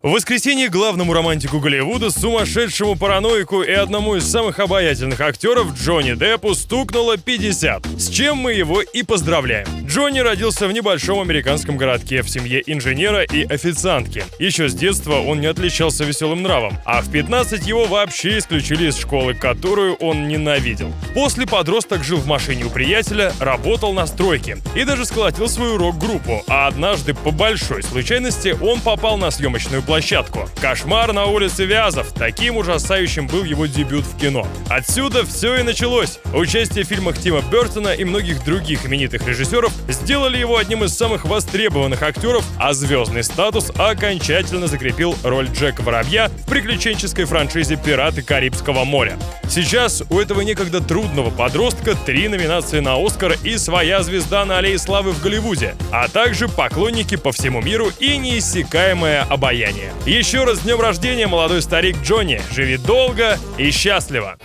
В воскресенье главному романтику Голливуда, сумасшедшему параноику и одному из самых обаятельных актеров Джонни Деппу стукнуло 50, с чем мы его и поздравляем. Джонни родился в небольшом американском городке в семье инженера и официантки. Еще с детства он не отличался веселым нравом, а в 15 его вообще исключили из школы, которую он ненавидел. После подросток жил в машине у приятеля, работал на стройке и даже сколотил свою рок-группу, а однажды по большой случайности он попал на съемочную площадку. «Кошмар на улице Вязов» — таким ужасающим был его дебют в кино. Отсюда все и началось. Участие в фильмах Тима Бертона и многих других именитых режиссеров сделали его одним из самых востребованных актеров, а звездный статус окончательно закрепил роль Джека Воробья в приключенческой франшизе «Пираты Карибского моря». Сейчас у этого некогда трудного подростка три номинации на Оскар и своя звезда на Аллее Славы в Голливуде, а также поклонники по всему миру и неиссякаемое обаяние. Еще раз с днем рождения, молодой старик Джонни. Живи долго и счастливо!